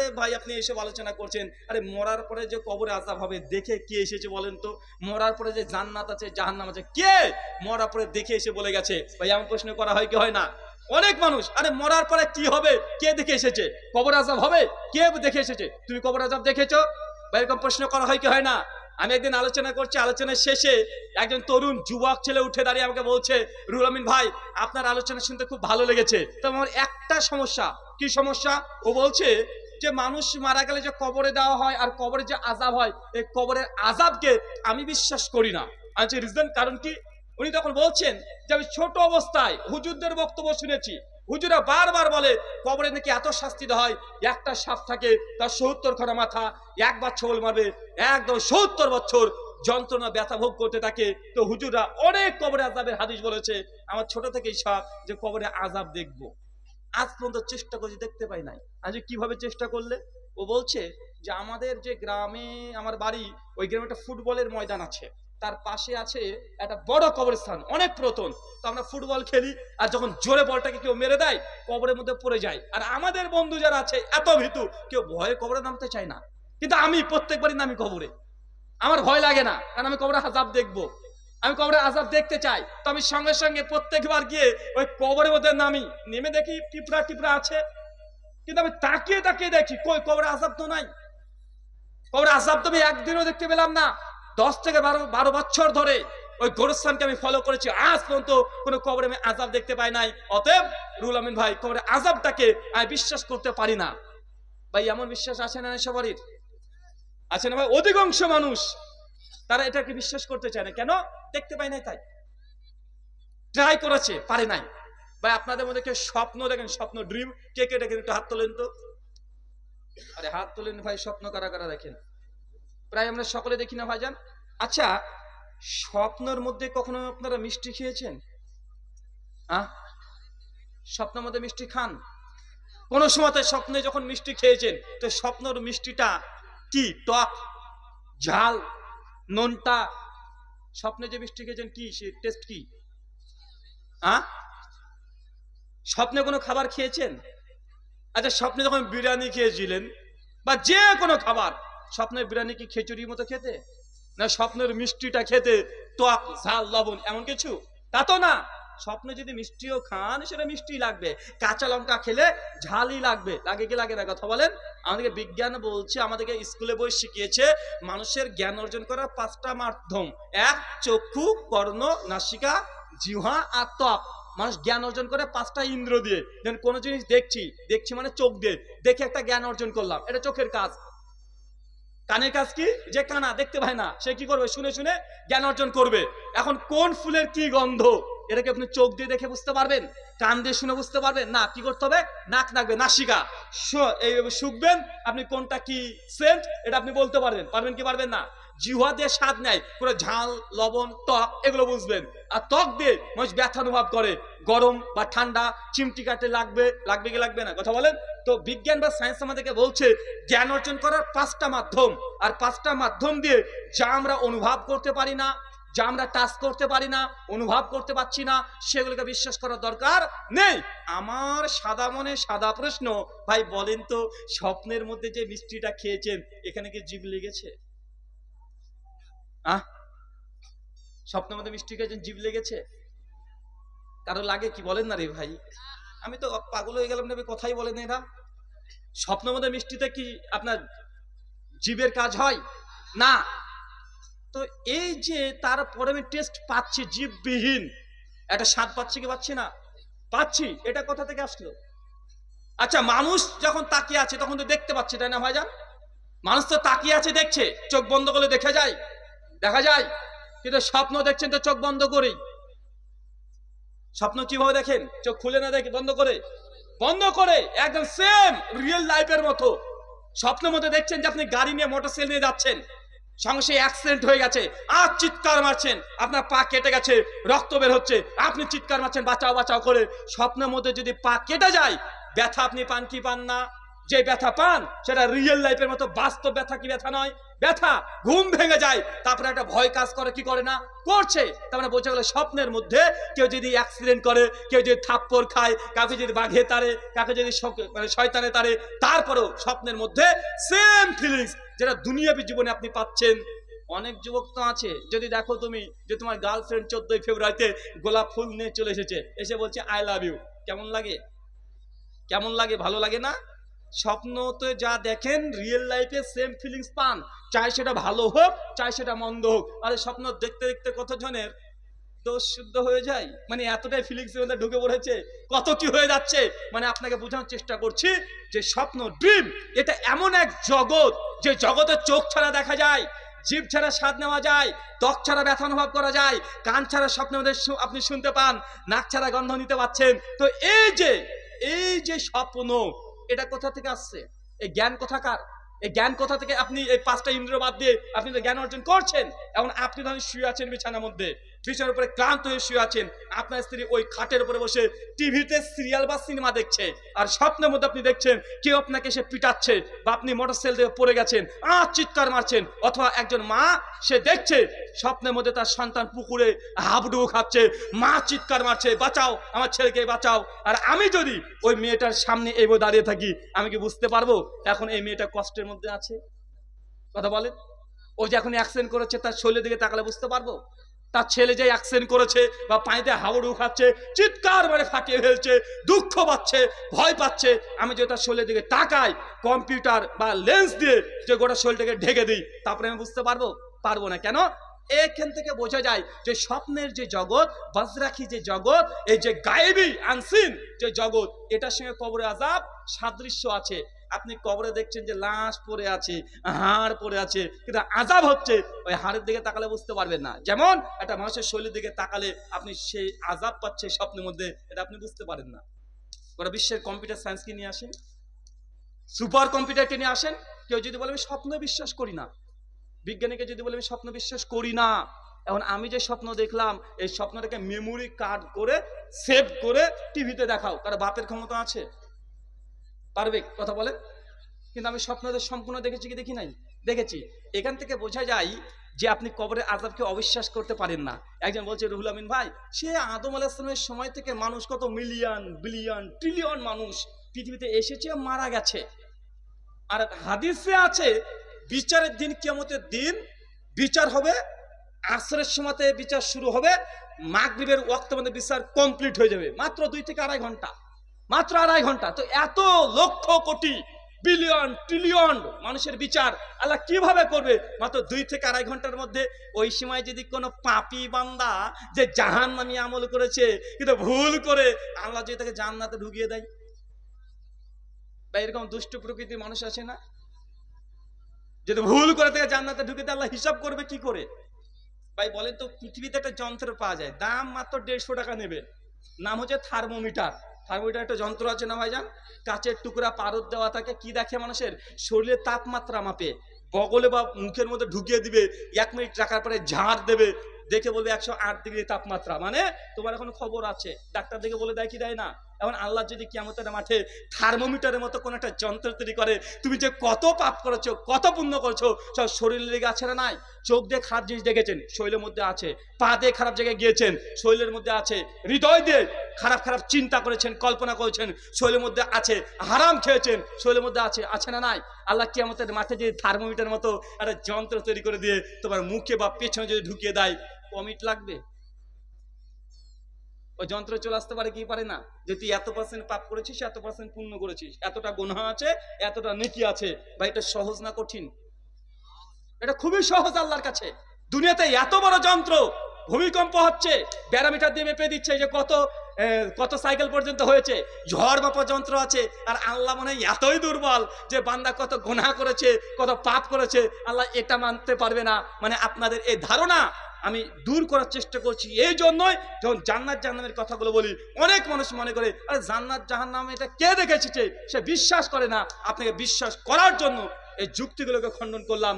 আরে ভাই আপনি এসব আলোচনা করছেন। আরে মরার পরে যে কবরে আজাব হবে, দেখে কে এসেছে বলেন তো? মরার পরে যে জান্নাত আছে, জাহান্নাম আছে, কে? মরার পরে দেখে এসে বলে গেছে। ভাই, এমন প্রশ্ন করা হয় কি হয় না? অনেক মানুষ, আরে মরার পরে কি হবে? কে দেখে এসেছে? কবর আজাব হবে? কে দেখে এসেছে? তুমি কবর আজাব দেখেছ? বা এরকম প্রশ্ন করা হয় কি হয় না? আমি একদিন আলোচনা করছি, আলোচনার শেষে একজন তরুণ যুবক ছেলে উঠে দাঁড়িয়ে আমাকে বলছে, রুহুল আমিন ভাই, আপনার আলোচনা শুনতে খুব ভালো লেগেছে। তো আমার একটা সমস্যা, কি সমস্যা? ও বলছে যে মানুষ মারা গেলে যে কবরে দেওয়া হয় আর কবরে যে আজাব হয়, এই কবরের আজাবকে আমি বিশ্বাস করি না। আচ্ছা রিজন কারণ কি? উনি তখন বলছেন যে আমি ছোট অবস্থায় হুজুরদের বক্তব্য শুনেছি। হুজুরা বারবার বলে, কবরে নাকি এত শাস্তি দেওয়া হয়, একটা সাপ থাকে, তার সত্তর খানা মাথা একবার ছোল মারবে, একদম সত্তর বছর যন্ত্রণা ব্যথা ভোগ করতে থাকে। তো হুজুরা অনেক কবরে আজাবের হাদিস বলেছে, আমার ছোট থেকেই সাপ, যে কবরে আজাব দেখব। আজ পর্যন্ত চেষ্টা করছি, দেখতে পাই নাই। আজ কীভাবে চেষ্টা করলে? ও বলছে যে, আমাদের যে গ্রামে, আমার বাড়ি, ওই গ্রামে একটা ফুটবলের ময়দান আছে। তার পাশে আছে একটা বড় কবরস্থান, অনেক পুরাতন। তো আমরা ফুটবল খেলি, আর যখন জোরে বলটাকে কেউ মেরে দেয়, কবরের মধ্যে পড়ে যায়। আর আমাদের বন্ধু যারা আছে, এত ভীতু, কেউ ভয়ে কবরে নামতে চায় না। কিন্তু আমি প্রত্যেকবারই নামি কবরে। আমার ভয় লাগে না, কারণ আমি কবরে আজাব দেখব। আমি কবরে আজাব দেখতে চাই। তো আমি সঙ্গে সঙ্গে প্রত্যেকবার গিয়ে ওই কবরের মধ্যে নামি। নেমে দেখি টিপরা টিপরা আছে। কিন্তু আমি তাকিয়ে তাকিয়ে দেখি, কই, কবরে আজাব তো নাই। কবরে আজাব তো আমি একদিনও দেখতে পেলাম না। দশ থেকে বারো বারো বছর ধরে ওই গোরস্থানকে আমি ফলো করেছি। আজ পর্যন্ত কোনো কবরে আমি আজাব দেখতে পাই নাই। অতএব রুল আমিন ভাই, কবরে আজাবটাকে আমি বিশ্বাস করতে পারি না। ভাই, এমন বিশ্বাস আছে না সবারই? আছে না ভাই? অধিকাংশ মানুষ তারা এটাকে বিশ্বাস করতে চায় না। কেন? দেখতে পায় নাই তাই। ট্রাই করেছে, পারে নাই। ভাই, আপনাদের মধ্যে কেউ স্বপ্ন দেখেন? স্বপ্ন ড্রিম কে কে দেখেন? একটু হাত তোলেন তো। আরে, হাত তোলেন ভাই, স্বপ্ন কারা কারা দেখেন? প্রায় আমরা সকলে দেখি না ভাইজান। আচ্ছা স্বপ্নের মধ্যে কখনো আপনারা মিষ্টি খেয়েছেন? হ্যাঁ স্বপ্নের মধ্যে মিষ্টি খান? কোন সময়তে স্বপ্নে যখন মিষ্টি খেয়েছেন, তো স্বপ্নের মিষ্টিটা কি? টক? ঝাল? নোনতা স্বপ্নে যে মিষ্টি খেয়েছেন কি? সে টেস্ট কি? স্বপ্নে কোনো খাবার খেয়েছেন? আচ্ছা স্বপ্নে যখন বিরিয়ানি খেয়েছিলেন বা যে কোনো খাবার, স্বপ্নের বিরিয়ানি কি খিচুড়ির মতো খেতে? না স্বপ্নের মিষ্টিটা খেতে টক ঝাল, লবণ, এমন কিছু? তা তো না। স্বপ্নে যদি মিষ্টিও খান, সেটা মিষ্টি লাগবে। কাঁচা লঙ্কা খেলে ঝালই লাগবে। লাগে কি লাগে না? কথা বলেন। আমাদেরকে বিজ্ঞান বলছে, আমাদেরকে স্কুলে বই শিখিয়েছে, মানুষের জ্ঞান অর্জন করার পাঁচটা মাধ্যম। এক, চক্ষু, কর্ণ, নাসিকা জিহা আর ত্বক। মানুষ জ্ঞান অর্জন করে পাঁচটা ইন্দ্র দিয়ে। যেন কোনো জিনিস দেখছি দেখছি মানে চোখ দিয়ে। দেখে একটা জ্ঞান অর্জন করলাম। এটা চোখের কাজ। কানের কাজ কি? যে কানা দেখতে পায় না, সে কি করবে? শুনে শুনে জ্ঞান অর্জন করবে। এখন কোন ফুলের কি গন্ধ? এটাকে আপনি চোখ দিয়ে দেখে বুঝতে পারবেন, কান দিয়ে শুনে বুঝতে পারবেন, না, কি করতে হবে? নাক নাকবে, নাসিকা। এইভাবে শুকবেন, আপনি কোনটা কি সেন্ট এটা আপনি বলতে পারবেন। পারবেন কি পারবেন না? জিহ্বা দিয়ে স্বাদ নেয়, পুরো ঝাল, লবণ টক এগুলো বুঝবেন। আর ত্বক দিয়ে মানুষ ব্যথা অনুভব করে, গরম বা ঠান্ডা, চিমটি কাটে লাগবে লাগবে কি লাগবে না? কথা বলেন? তো বিজ্ঞান বা সায়েন্স আমাদেরকে বলছে, জ্ঞান অর্জন করার পাঁচটা মাধ্যম। আর পাঁচটা মাধ্যম দিয়ে যা আমরা অনুভব করতে পারি না, যা আমরা টাচ করতে পারি না, অনুভব করতে পারছি না, সেগুলোকে বিশ্বাস করার দরকার নেই। আমার সাদা মনে সাদা প্রশ্ন, ভাই বলেন তো, স্বপ্নের মধ্যে যে মিষ্টিটা খেয়েছেন, এখানে কি জীব লেগেছে? আহ? স্বপ্নের মধ্যে মিষ্টি খেয়েছেন, জীব লেগেছে? কারও লাগে কি বলেন না রে ভাই? আমি তো পাগল হয়ে গেলাম না কথাই বলেন এরা। স্বপ্নের মধ্যে মিষ্টিতে কি আপনার জীবের কাজ হয়? না। তো এই যে তারপরে আমি টেস্ট পাচ্ছি, জীববিহীন। একটা স্বাদ পাচ্ছি কি পাচ্ছি না? পাচ্ছি। এটা কোথা থেকে আসলো? আচ্ছা মানুষ যখন তাকিয়ে আছে, তখন তো দেখতে পাচ্ছে, তাই না ভাইজান? মানুষ তো তাকিয়ে আছে, দেখছে। চোখ বন্ধ করলে দেখা যায়। দেখা যায়। কিন্তু স্বপ্ন দেখছেন তো চোখ বন্ধ করেই। স্বপ্ন কীভাবে দেখেন? চোখ খুলে না দেখে বন্ধ করে? বন্ধ করে, একদম সেম রিয়েল লাইফের মতো। স্বপ্নের মধ্যে দেখছেন যে আপনি গাড়ি নিয়ে মোটরসাইকেল নিয়ে যাচ্ছেন। সঙ্গে অ্যাক্সিডেন্ট হয়ে গেছে। আর চিৎকার মারছেন। আপনার পা কেটে গেছে, রক্ত বের হচ্ছে। আপনি চিৎকার মারছেন, বাঁচাও বাঁচাও করে। স্বপ্নের মধ্যে যদি পা কেটে যায়, ব্যথা আপনি পান কি পান না? যে ব্যথা পান, সেটা রিয়েল লাইফের মতো বাস্তব ব্যথা কি ব্যথা নয়? ব্যথা, ঘুম ভেঙে যায়, তারপরে একটা ভয় কাজ করে, কি করে না? করছে। তার মানে গেল স্বপ্নের মধ্যে কেউ যদি অ্যাক্সিডেন্ট করে, কেউ যদি থাপ্পড় খায়, কাউকে যদি বাঘে তারে কাউকে যদি মানে শয়তানে তারে তারপরেও স্বপ্নের মধ্যে সেম ফিলিংস যেটা দুনিয়াবী জীবনে আপনি পাচ্ছেন। অনেক যুবক তো আছে, যদি দেখো তুমি যে তোমার গার্লফ্রেন্ড চোদ্দই ফেব্রুয়ারিতে গোলাপ ফুল নিয়ে চলে এসেছে, এসে বলছে আই লাভ ইউ কেমন লাগে? কেমন লাগে? ভালো লাগে না? স্বপ্নতে যা দেখেন রিয়েল লাইফে সেম ফিলিংস পান। চাই সেটা ভালো হোক, চাই সেটা মন্দ হোক। আরে স্বপ্ন দেখতে দেখতে কতজনের দোষ শুদ্ধ হয়ে যায়? মানে এতটাই ফিলিংস মধ্যে ঢুকে পড়েছে, কত কি হয়ে যাচ্ছে? মানে আপনাকে বোঝানোর চেষ্টা করছি যে স্বপ্ন ড্রিম এটা এমন এক জগৎ, যে জগতে চোখ ছাড়া দেখা যায়, জীব ছাড়া স্বাদ নেওয়া যায়, ত্বক ছাড়া ব্যথা অনুভব করা যায়, কান ছাড়া স্বপ্ন আপনি শুনতে পান, নাক ছাড়া গন্ধ নিতে পাচ্ছেন। তো এই যে এই যে স্বপ্ন এটা কোথা থেকে আসছে? এই জ্ঞান কোথাকার এই জ্ঞান কোথা থেকে আপনি এই পাঁচটা ইন্দ্র বাদ দিয়ে আপনি তো জ্ঞান অর্জন করছেন? এখন আপনি ধরেন শুয়ে আছেন বিছানার মধ্যে। বিছানার উপরে ক্লান্ত হয়ে শুয়ে আছেন। আপনার স্ত্রী ওই খাটের উপরে বসে টিভিতে সিরিয়াল বা সিনেমা দেখছে। আর স্বপ্নের মধ্যে আপনি দেখছেন, কেউ আপনাকে এসে পিটাচ্ছে বা আপনি মোটর সাইকেল থেকে পড়ে গেছেন, আহ, চিৎকার মারছেন। অথবা একজন মা, সে দেখছে স্বপ্নের মধ্যে তার সন্তান পুকুরে হাবুডুবু খাচ্ছে, মা চিৎকার মারছে, বাঁচাও, আমার ছেলেকে বাঁচাও। আর আমি যদি ওই মেয়েটার সামনে এগো দাঁড়িয়ে থাকি, আমি কি বুঝতে পারব এখন এই মেয়েটা কষ্টের মধ্যে আছে? কথা বলেন? ও যে এখন অ্যাক্সিডেন্ট করেছে, তার শরীরের দিকে তাকালে বুঝতে পারব? তার ছেলে যে অ্যাক্সিডেন্ট করেছে বা পানিতে হাবুডু খাচ্ছে চিৎকার মানে ফাটিয়ে ফেলছে, দুঃখ পাচ্ছে, ভয় পাচ্ছে। আমি যে তার শরীরের দিকে তাকাই কম্পিউটার বা লেন্স দিয়ে যে গোটা শরীরটাকে ঢেকে দিই, তারপরে আমি বুঝতে পারব? পারব না। কেন? এখান থেকে বোঝা যায় যে স্বপ্নের যে জগৎ বজরাখি যে জগৎ, এই যে গায়েবী আনসিন যে জগৎ, এটার সঙ্গে কবরে আজাব সাদৃশ্য আছে। আপনি কবরে দেখছেন যে লাশ পড়ে আছে, হাড় পড়ে আছে, কিন্তু আজাব হচ্ছে, ওই হাড়ের দিকে তাকালে বুঝতে পারবেন না। যেমন একটা মানুষের শৈলীর দিকে তাকালে আপনি সেই আজাব পাচ্ছে স্বপ্নের মধ্যে, এটা আপনি বুঝতে পারেন না। ওরা বিশ্বের কম্পিউটার সায়েন্সকে নিয়ে আসেন? সুপার কম্পিউটারকে নিয়ে আসেন? কেউ যদি বলে, আমি স্বপ্ন বিশ্বাস করি না। বিজ্ঞানীকে যদি বলে, আমি স্বপ্ন বিশ্বাস করি না। এখন আমি যে স্বপ্ন দেখলাম, এই স্বপ্নটাকে মেমোরি কার্ড করে সেভ করে টিভিতে দেখাও। কারণ বাপের ক্ষমতা আছে? পারবে কথা বলে? কিন্তু আমি স্বপ্নদের সম্পূর্ণ দেখেছি কি দেখি নাই? দেখেছি। এখান থেকে বোঝা যায় যে আপনি কবরের আজাবকে অবিশ্বাস করতে পারেন না। একজন বলছে, রুহুল আমিন ভাই, সে আদম আলাহিসামের সময় থেকে মানুষ কত মিলিয়ন বিলিয়ন ট্রিলিয়ন মানুষ পৃথিবীতে এসেছে, মারা গেছে। আর হাদিসে আছে, বিচারের দিন কেমতের দিন বিচার হবে, আসরের সময়তে বিচার শুরু হবে, মাগরিবের ওয়াক্ত মধ্যে বিচার কমপ্লিট হয়ে যাবে। মাত্র দুই থেকে আড়াই ঘণ্টা। মাত্র আড়াই ঘণ্টা। তো এত লক্ষ কোটি, বিলিয়ন, ট্রিলিয়ন মানুষের বিচার আল্লাহ কীভাবে করবে? মাত্র দুই থেকে আড়াই ঘণ্টার মধ্যে ওই সময় যদি কোনো পাপি বান্দা যে জাহান নামি আমল করেছে, কিন্তু ভুল করে আল্লাহ যদি তাকে জান্নাতে ঢুকিয়ে দেয়? বা এরকম দুষ্ট প্রকৃতির মানুষ আছে না? যদি ভুল করে তাকে জান্নাতে ঢুকে দেয়, আল্লাহ হিসাব করবে কি করে? ভাই, বলেন তো, পৃথিবীতে একটা যন্ত্র পাওয়া যায়। দাম মাত্র দেড়শো টাকা নেবে। নাম হচ্ছে থার্মোমিটার। থার্মোমিটার একটা যন্ত্র আছে না ভাইজান? কাচের টুকরা পারদ দেওয়া থাকে, কি দেখে মানুষের? শরীরের তাপমাত্রা মাপে। বগলে বা মুখের মধ্যে ঢুকিয়ে দিবে, এক মিনিট রাখার পরে ঝাড় দেবে, দেখে বলবে একশো আট ডিগ্রি তাপমাত্রা। মানে তোমার এখন খবর আছে। ডাক্তার দেখে বলে দেয় কি দেয় না? এখন আল্লাহ যদি কিয়ামতের মাঠে থার্মোমিটারের মতো কোনো একটা যন্ত্র তৈরি করে, তুমি যে কত পাপ করেছ, কত পুণ্য করেছ, সব শরীরের লেগে আছে না নাই? চোখ দিয়ে খারাপ জিনিস দেখেছেন, শরীরের মধ্যে আছে, পা দিয়ে খারাপ জায়গায় গিয়েছেন, শরীরের মধ্যে আছে, হৃদয় দিয়ে খারাপ খারাপ চিন্তা করেছেন, কল্পনা করেছেন, শরীরের মধ্যে আছে, হারাম খেয়েছেন, শরীরের মধ্যে আছে আছে না নাই? আল্লাহ কি আমাদের মাঠে যদি থার্মোমিটার মতো একটা যন্ত্র তৈরি করে দিয়ে তোমার মুখে বা পেছনে যদি ঢুকিয়ে দেয় কমিট লাগবে? ওই যন্ত্র চলে আসতে পারে কি পারে না? যে তুই এত পার্সেন্ট পাপ করেছিস, এত পার্সেন্ট পূর্ণ করেছিস, এতটা গুনাহ আছে, এতটা নেকি আছে বা এটা সহজ না কঠিন? এটা খুবই সহজ আল্লাহর কাছে। দুনিয়াতে এত বড় যন্ত্র, ভূমিকম্প হচ্ছে, ব্যারামিটার দিয়ে মেপে দিচ্ছে যে কত কত সাইকেল পর্যন্ত হয়েছে? ঝড় বাপা যন্ত্র আছে। আর আল্লাহ মনে হয় এতই দুর্বল যে বান্দা কত গুনাহ করেছে, কত পাপ করেছে। আল্লাহ এটা মানতে পারবে না। মানে আপনাদের এই ধারণা আমি দূর করার চেষ্টা করছি। এই জন্যই যখন জান্নাত জাহান্নামের কথাগুলো বলি, অনেক মানুষ মনে করে, আরে জান্নাত জাহান্নাম এটা কে দেখেছে সে বিশ্বাস করে না? আপনাকে বিশ্বাস করার জন্য এই যুক্তিগুলোকে খণ্ডন করলাম।